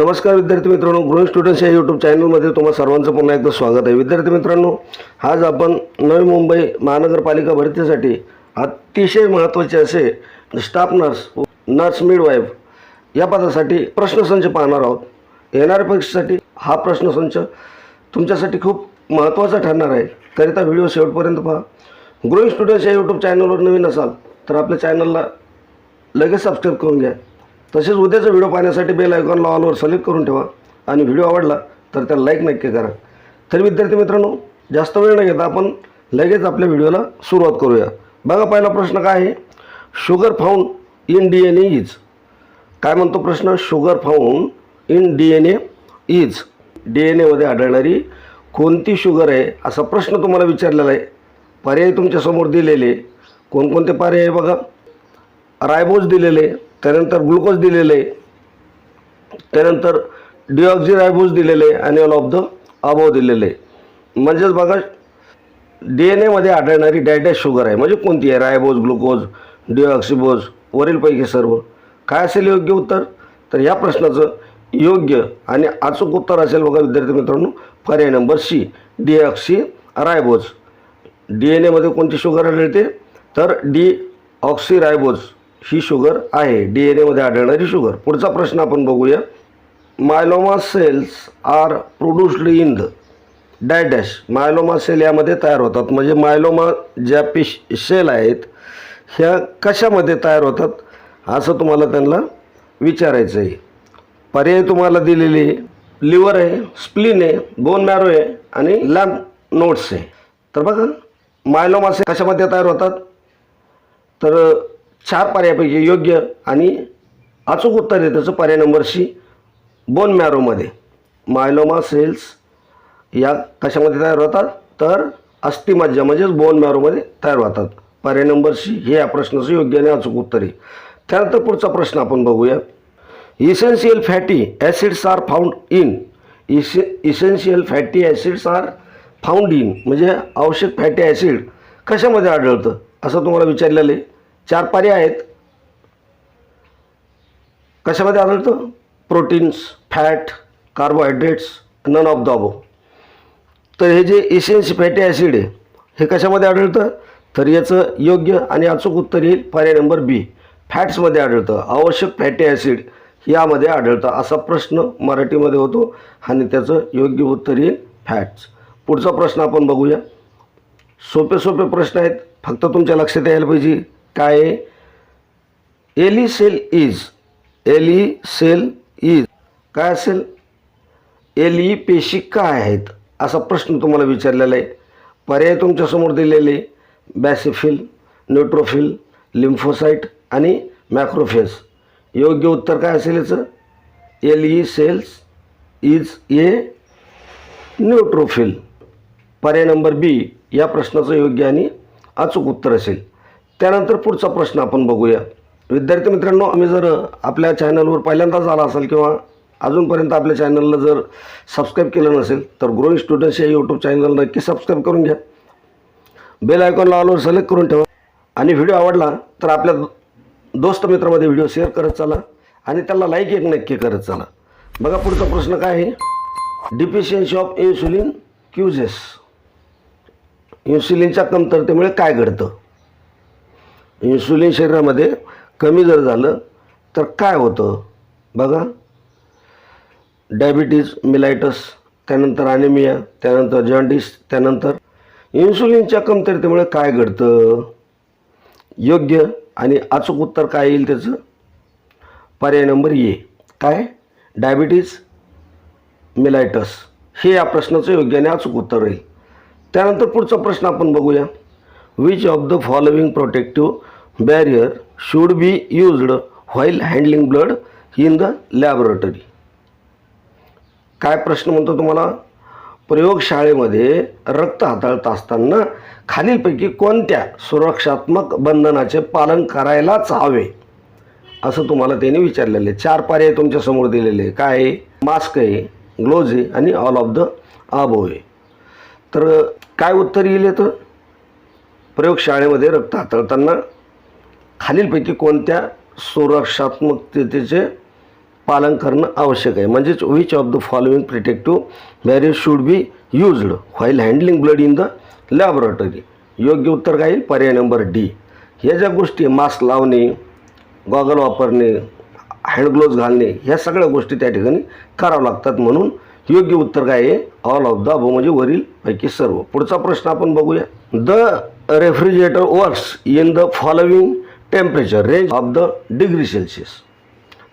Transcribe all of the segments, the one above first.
नमस्कार विद्यार्थी मित्रांनो गृह स्टुडंट्स या यूट्यूब चॅनलमध्ये तुम्हा सर्वांचं पुन्हा एकदा स्वागत आहे. विद्यार्थी मित्रांनो आज आपण नवी मुंबई महानगरपालिका भरतीसाठी अतिशय महत्त्वाचे असे स्टाफ नर्स नर्स मिडवाईफ या पदासाठी प्रश्नसंच पाहणार आहोत. येणाऱ्या परीक्षेसाठी हा प्रश्नसंच तुमच्यासाठी खूप महत्त्वाचा ठरणार आहे. करिता व्हिडिओ शेवटपर्यंत पहा. ग्रोईंग स्टुडंट्स या यूट्यूब चॅनलवर नवीन असाल तर आपल्या चॅनलला लगेच सबस्क्राईब करून घ्या. तसेच उद्याचा व्हिडिओ पाहण्यासाठी बेल आयकॉनला ऑलवर सिलेक्ट करून ठेवा. आणि व्हिडिओ आवडला तर त्याला लाईक नक्की करा. तर विद्यार्थी मित्रांनो जास्त वेळ न घेता आपण लगेच आपल्या व्हिडिओला सुरुवात करूया. बघा पहिला प्रश्न काय आहे? Sugar found in D N A is काय म्हणतो प्रश्न? Sugar found in D N A is D N एमध्ये आढळणारी कोणती शुगर आहे असा प्रश्न तुम्हाला विचारलेला आहे. पर्याय तुमच्यासमोर दिलेले. कोणकोणते पर्याय आहे बघा? रायबोज दिलेले. त्यानंतर ग्लुकोज दिलेलं आहे त्यानंतर डिऑक्झिरायबोज रायबोज दिलेले आणि ऑल ऑफ द अबो दिलेलं. आहे म्हणजेच बघा डी एन एमध्ये आढळणारी डायडॅश शुगर आहे. म्हणजे कोणती आहे? रायबोज ग्लुकोज डिऑक्सिबोज वरीलपैकी सर्व. काय असेल योग्य उत्तर? तर या प्रश्नाचं योग्य आणि अचूक उत्तर असेल बघा विद्यार्थी मित्रांनो पर्याय number C deoxy ribose D N एमध्ये कोणती शुगर आढळते? तर डी ऑक्सी रायबोज ही शुगर आहे. डी एन एमध्ये आढळणारी शुगर. पुढचा प्रश्न आपण बघूया. Myeloma cells are produced in the डॅडॅश myeloma cell यामध्ये तयार होतात. म्हणजे मायलोमा ज्या पिश सेल आहेत ह्या कशामध्ये तयार होतात? असं तुम्हाला त्यांना विचारायचं आहे. पर्याय तुम्हाला दिलेले लिव्हर आहे स्प्लिन आहे बोन मॅरो आहे आणि लॅम्प नोट्स आहे. तर बघा मायलोमा सेल कशामध्ये तयार होतात? तर चार पर्यायापैकी योग्य आणि अचूक उत्तर आहे त्याचं पर्याय नंबर सी बोन मॅरोमध्ये मायलोमा सेल्स या कशामध्ये तयार होतात? तर अस्थिमज्जा म्हणजेच बोन मॅरोमध्ये तयार होतात. पर्याय नंबर सी हे या प्रश्नाचं योग्य आणि अचूक उत्तर आहे. त्यानंतर पुढचा प्रश्न आपण बघूया. Essential fatty acids are found in इसे essential fatty acids are found in म्हणजे आवश्यक फॅटी ॲसिड कशामध्ये आढळतं? असं तुम्हाला विचारलेलं आहे. चार पर्याय आहेत. कशामध्ये आढळतं? Proteins fat carbohydrates none of the above. तर हे जे इसेन्स फॅटी ॲसिड आहे हे कशामध्ये आढळतं? तर याचं योग्य आणि अचूक उत्तर येईल पर्याय नंबर बी. फॅट्समध्ये आढळतं. आवश्यक फॅटी ॲसिड यामध्ये आढळतं असा प्रश्न मराठीमध्ये होतो आणि त्याचं योग्य उत्तर येईल फॅट्स. पुढचा प्रश्न आपण बघूया. सोपे सोपे प्रश्न आहेत. फक्त तुमच्या लक्षात यायला पाहिजे. काय आहे? L E cell is L E cell is काय असेल? एली पेशी काय आहेत? असा प्रश्न तुम्हाला विचारलेला आहे. पर्याय तुमच्यासमोर दिलेले बॅसिफिल न्यूट्रोफिल लिम्फोसाईट आणि मॅक्रोफेस योग्य उत्तर काय असेल याचं? L E cells is a neutrophil पर्याय नंबर बी या प्रश्नाचं योग्य आणि अचूक उत्तर असेल. त्यानंतर पुढचा प्रश्न आपण बघूया. विद्यार्थी मित्रांनो आम्ही जर आपल्या चॅनलवर पहिल्यांदाच आला असेल किंवा अजूनपर्यंत आपल्या चॅनलला जर सबस्क्राईब केलं नसेल तर ग्रोईंग स्टुडंट्स या यूट्यूब चॅनल नक्की सबस्क्राईब करून घ्या. बेल आयकॉनला ऑलवर सिलेक्ट करून ठेवा. आणि व्हिडिओ आवडला तर आपल्या दोस्त मित्रामध्ये व्हिडिओ शेअर करत चला आणि त्याला लाईक एक नक्की करत चला. बघा पुढचा प्रश्न काय आहे? डिफिशियन्सी ऑफ इन्सुलिन क्युजेस इन्सुलिनच्या कमतरतेमुळे काय घडतं? इन्सुलिन शरीरामध्ये कमी जर झालं तर काय होतं? बघा. डायबिटीज मिलायटस त्यानंतर ॲनिमिया त्यानंतर जॉन्डिस त्यानंतर इन्सुलिनच्या कमतरतेमुळे काय घडतं? योग्य आणि अचूक उत्तर काय येईल त्याचं? पर्याय नंबर ए. काय? Diabetes mellitus. हे या प्रश्नाचं योग्य आणि अचूक उत्तर राहील. त्यानंतर पुढचा प्रश्न आपण बघूया. Which of the following protective barrier should be used while handling blood in the laboratory काय प्रश्न म्हणतो तुम्हाला? प्रयोगशाळेमध्ये रक्त हाताळत असताना खालीलपैकी कोणत्या सुरक्षात्मक बंधनाचे पालन करायलाच हवे? असं तुम्हाला त्याने विचारलेलं आहे. चार पर्याय तुमच्यासमोर दिलेले काय आहे? मास्क आहे ग्लोज आहे आणि ऑल ऑफ द आबो आहे. तर काय उत्तर येईल येतं प्रयोगशाळेमध्ये रक्त हाताळताना खालीलपैकी कोणत्या सुरक्षात्मकतेचे पालन करणं आवश्यक आहे? म्हणजेच which of the following protective barrier should be used while handling blood in the laboratory योग्य उत्तर काय? पर्याय नंबर डी ह्या ज्या गोष्टी मास्क लावणे गॉगल वापरणे हँडग्लोव्ज घालणे ह्या सगळ्या गोष्टी त्या ठिकाणी कराव्या लागतात. म्हणून योग्य उत्तर काय आहे? ऑल ऑफ द अबो म्हणजे वरील पैकी सर्व. पुढचा प्रश्न आपण बघूया. The refrigerator works in the following temperature range of the degree Celsius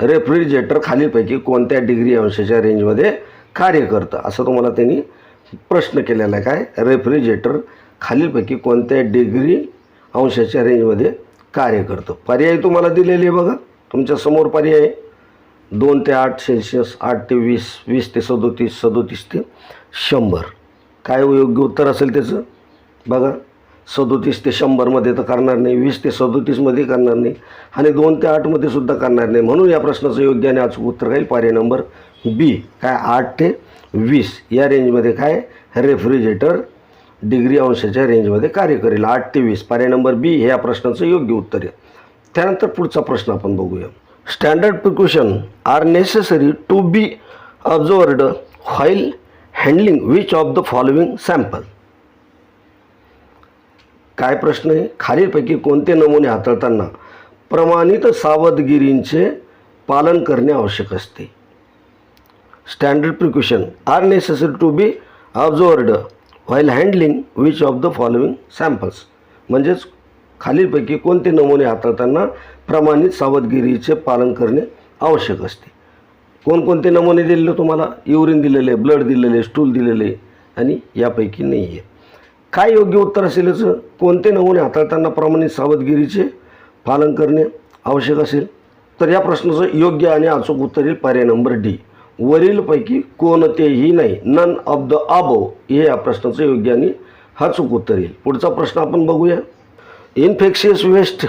refrigerator खालीलपैकी कोणत्या डिग्री अंशाच्या रेंजमध्ये कार्य करतं? असं तुम्हाला त्यांनी प्रश्न केलेला आहे. काय? रेफ्रिजरेटर खालीलपैकी कोणत्या डिग्री अंशाच्या रेंजमध्ये कार्य करतं? पर्याय तुम्हाला दिलेले आहे बघा. तुमच्यासमोर पर्याय दोन ते आठ सेल्सिअस आठ ते वीस वीस ते सदोतीस सदोतीस ते शंभर. काय योग्य उत्तर असेल त्याचं? बघा. सदोतीस ते शंभरमध्ये तर करणार नाही वीस ते सदोतीसमध्ये करणार नाही आणि दोन ते आठमध्ये सुद्धा करणार नाही. म्हणून या प्रश्नाचं योग्य आणि अचूक उत्तर राहील. पर्याय नंबर बी काय आठ ते वीस या रेंजमध्ये काय रेफ्रिजरेटर डिग्री अंशाच्या रेंजमध्ये कार्य करेल. आठ ते वीस. पर्याय नंबर बी हे या प्रश्नाचं योग्य उत्तर आहे. त्यानंतर पुढचा प्रश्न आपण बघूया. Standard precaution are necessary to be observed while handling which of the following sample. काय प्रश्न आहे? खालीलपैकी कोणते नमुने हाताळताना प्रमाणित सावधगिरींचे पालन करणे आवश्यक असते? Standard precaution are necessary to be observed while handling which of the following samples. म्हणजेच खालीलपैकी कोणते नमुने हाताळताना प्रमाणित सावधगिरीचे पालन करणे आवश्यक असते? कोणकोणते नमुने दिलेले तुम्हाला? युरिन दिलेले ब्लड दिलेले स्टूल दिलेले आणि यापैकी नाही आहे काय योग्य उत्तर असेल याचं? कोणते नमुने हाताळताना प्रमाणित सावधगिरीचे पालन करणे आवश्यक असेल? तर या प्रश्नाचं योग्य आणि अचूक उत्तर येईल पर्याय नंबर डी. वरीलपैकी कोणतेही नाही नन ऑफ द आबो हे या प्रश्नाचं योग्य आणि हा चूक उत्तर येईल. पुढचा प्रश्न आपण बघूया. Infectious waste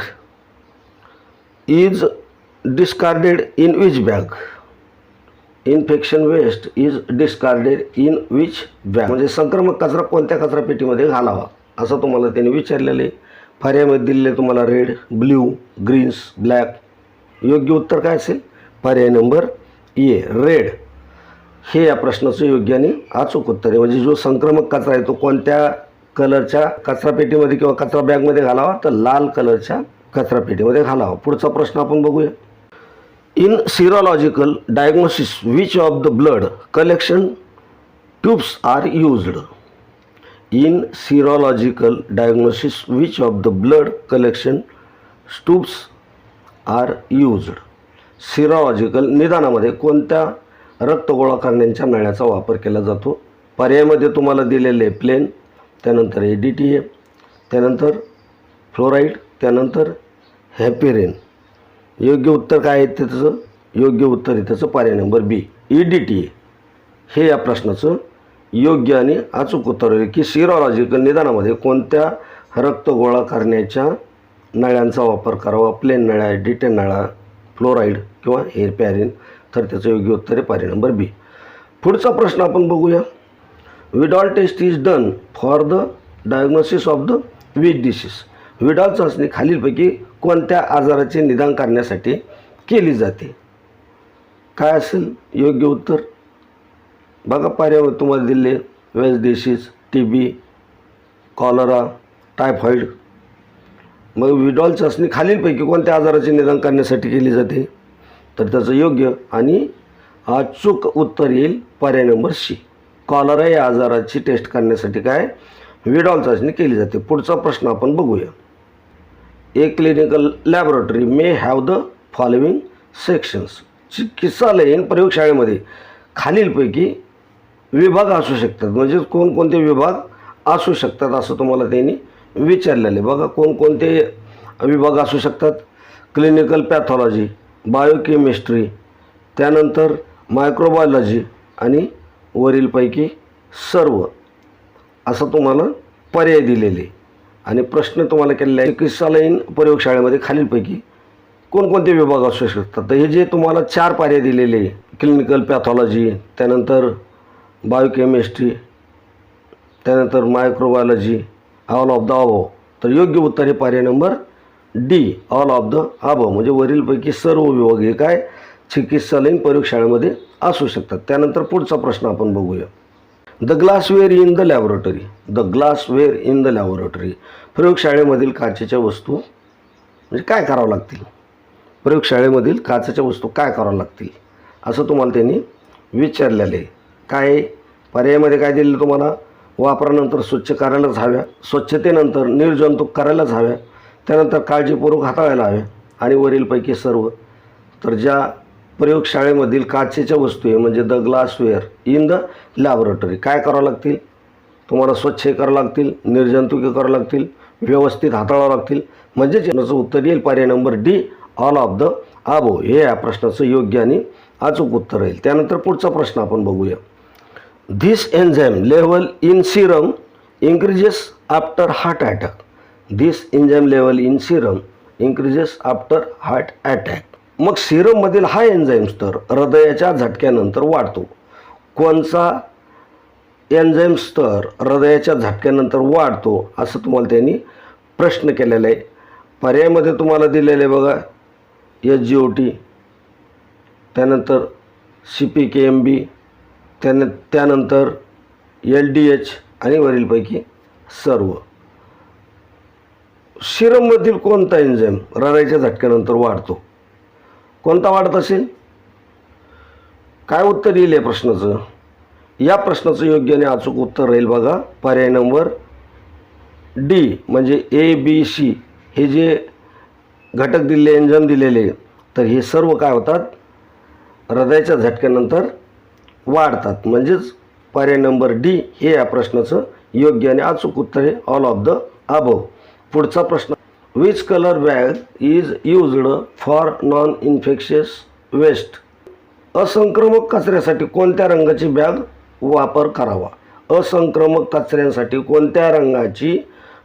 is discarded in which bag infection waste is discarded in which bag. म्हणजे संक्रमक कचरा कोणत्या कचरा पेटीमध्ये घालावा असं तुम्हाला त्यांनी विचारलेलं. आहे पर्यायामध्ये दिलेले तुम्हाला रेड ब्ल्यू ग्रीन्स ब्लॅक. योग्य उत्तर काय असेल? पर्याय नंबर ए रेड. हे या प्रश्नाचं योग्य आणि अचूक उत्तर आहे. म्हणजे जो संक्रमक कचरा आहे तो कोणत्या कलरच्या कचरा पेटीमध्ये किंवा कचरा बॅगमध्ये घालावा तर लाल कलरच्या कचरा पेटीमध्ये घालावा. पुढचा प्रश्न आपण बघूया. In serological diagnosis which of the blood collection tubes are used in serological diagnosis which of the blood collection tubes are used serological निदानामध्ये कोणत्या रक्त गोळा करण्याच्या नळ्याचा वापर केला जातो? पर्यायामध्ये तुम्हाला दिलेले प्लेन त्यानंतर ए डी टी ए त्यानंतर फ्लोराईड त्यानंतर हॅपेरेन योग्य उत्तर काय आहे त्याचं योग्य उत्तर आहे त्याचं पर्याय number B E D T A हे या प्रश्नाचं योग्य आणि अचूक उत्तर आहे की सिरोलॉजिकल निदानामध्ये कोणत्या रक्त गोळा करण्याच्या नळ्यांचा वापर करावा? प्लेन नळ्या डिटेन नळा फ्लोराईड किंवा हेअर पॅरिन तर त्याचं योग्य उत्तर आहे पर्याय नंबर बी पुढचा प्रश्न आपण बघूया. Widal test is done for the diagnosis of the week disease Widal चाचणी खालीलपैकी कोणत्या आजाराचे निदान करण्यासाठी केली जाते? काय असेल? योग्य उत्तर? बघा पर्याय तुम्हाला दिले waste disease T B cholera typhoid मग विडॉल चाचणी खालीलपैकी कोणत्या आजाराचे निदान करण्यासाठी केली जाते? तर त्याचं योग्य आणि अचूक उत्तर येईल पर्याय नंबर सी. कॉलरा या आजाराची टेस्ट करण्यासाठी काय? विडॉल चाचणी केली जाते. पुढचा प्रश्न आपण बघूया. A clinical laboratory may have the following sections चिकित्सालयीन प्रयोगशाळेमध्ये खालीलपैकी विभाग असू शकतात. म्हणजे कोणकोणते विभाग असू शकतात असं तुम्हाला त्यांनी विचारलेलं आहे. बघा कोणकोणते विभाग असू शकतात? क्लिनिकल पॅथॉलॉजी बायोकेमिस्ट्री त्यानंतर मायक्रोबायोलॉजी आणि वरीलपैकी सर्व असं तुम्हाला पर्याय दिलेले आणि प्रश्न तुम्हाला केलेला आहे चिकित्सालयीन प्रयोगशाळेमध्ये खालीलपैकी कोणकोणते विभाग असू शकतात? तर हे जे तुम्हाला चार पर्याय दिलेले क्लिनिकल पॅथॉलॉजी त्यानंतर बायोकेमिस्ट्री त्यानंतर microbiology all of the above तर योग्य उत्तर हे पर्याय number D all of the above म्हणजे वरीलपैकी सर्व विभाग हे काय? चिकित्सालयीन प्रयोगशाळेमध्ये असू शकतात. त्यानंतर पुढचा प्रश्न आपण बघूया. The glassware in the laboratory. The glassware in the laboratory. प्रयोगशाळेमधील काचेच्या वस्तू म्हणजे काय करावं लागतील? प्रयोगशाळेमधील काचेच्या वस्तू काय करावं लागतील? असं तुम्हाला त्यांनी विचारलेलं आहे. काय पर्यायामध्ये काय दिलेलं तुम्हाला? वापरानंतर स्वच्छ करायलाच हव्या. स्वच्छतेनंतर निर्जंतुक करायलाच हव्या. त्यानंतर काळजीपूर्वक हाताळायला हव्या आणि वरीलपैकी सर्व. तर ज्या प्रयोगशाळेमधील काचेच्या वस्तू आहे म्हणजे the glassware in the laboratory काय करावं लागतील? तुम्हाला स्वच्छ करावं लागतील निर्जंतुकी करावं लागतील व्यवस्थित हाताळावं लागतील. म्हणजे याचं उत्तर येईल. पर्याय number D all of the above हे या प्रश्नाचं योग्य आणि अचूक उत्तर राहील. त्यानंतर पुढचा प्रश्न आपण बघूया. This enzyme level in serum increases after heart attack this enzyme level in serum increases after heart attack मग सिरममधील हा एन्झाईम स्तर हृदयाच्या झटक्यानंतर वाढतो. कोणचा एन्झाईम स्तर हृदयाच्या झटक्यानंतर वाढतो असं तुम्हाला त्यांनी प्रश्न केलेला आहे. पर्यायमध्ये तुम्हाला दिलेलं आहे बघा एच जी ओ टी त्यानंतर C P K M B त्यान त्यानंतर एल डी एच आणि वरीलपैकी सर्व. सिरममधील कोणता एन्झाईम हृदयाच्या झटक्यानंतर वाढतो? कोणता वाढत असेल? काय उत्तर येईल या प्रश्नाचं? या प्रश्नाचं योग्य आणि अचूक उत्तर राहील बघा. पर्याय नंबर डी म्हणजे ए बी सी हे जे घटक दिलेले एन्झाईम दिलेले तर हे सर्व काय होतात? हृदयाच्या झटक्यानंतर वाढतात. म्हणजेच पर्याय नंबर डी हे या प्रश्नाचं योग्य आणि अचूक उत्तर आहे. ऑल ऑफ द अबव पुढचा प्रश्न which colour bag is used for non infectious waste असंक्रमक कचऱ्यासाठी कोणत्या रंगाची बॅग वापर करावा? असंक्रमक कचऱ्यांसाठी कोणत्या रंगाची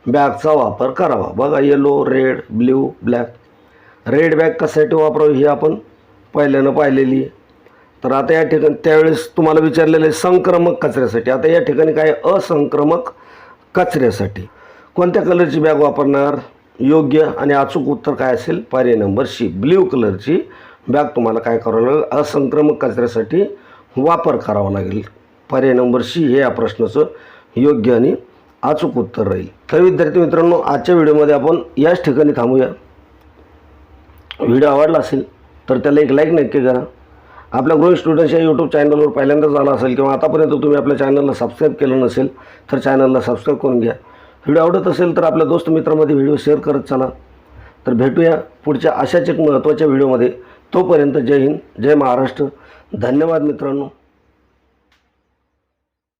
बॅगचा वापर करावा? बघा yellow red blue black red bag कशासाठी वापरावी ही आपण पहिल्यानं पाहिलेली आहे. तर आता या ठिकाणी त्यावेळेस तुम्हाला विचारलेलं आहे संक्रमक कचऱ्यासाठी. आता या ठिकाणी काय असंक्रमक कचऱ्यासाठी. कोणत्या कलरची बॅग वापरणार? योग्य आणि अचूक उत्तर काय असेल? पर्याय नंबर सी. ब्ल्यू कलरची बॅग तुम्हाला काय करावं लागेल? असंक्रमक कचऱ्यासाठी वापर करावा लागेल. पर्याय नंबर सी हे या प्रश्नाचं योग्य आणि अचूक उत्तर राहील. तर विद्यार्थी मित्रांनो आजच्या व्हिडिओमध्ये आपण याच ठिकाणी थांबूया. व्हिडिओ आवडला असेल तर त्याला एक लाईक नक्की करा. आपल्या ग्रोईंग स्टुडंट्स या यूट्यूब चॅनलवर पहिल्यांदाच आला असेल किंवा आतापर्यंत तुम्ही आपल्या चॅनलला सबस्क्राईब केलं नसेल तर चॅनलला सबस्क्राईब करून घ्या. व्हिडिओ आवडत असेल तर आपल्या दोस्त मित्रामध्ये व्हिडिओ शेअर करत चला. तर भेटूया पुढच्या अशाच एक महत्त्वाच्या व्हिडिओमध्ये. तोपर्यंत जय हिंद जय महाराष्ट्र. धन्यवाद मित्रांनो.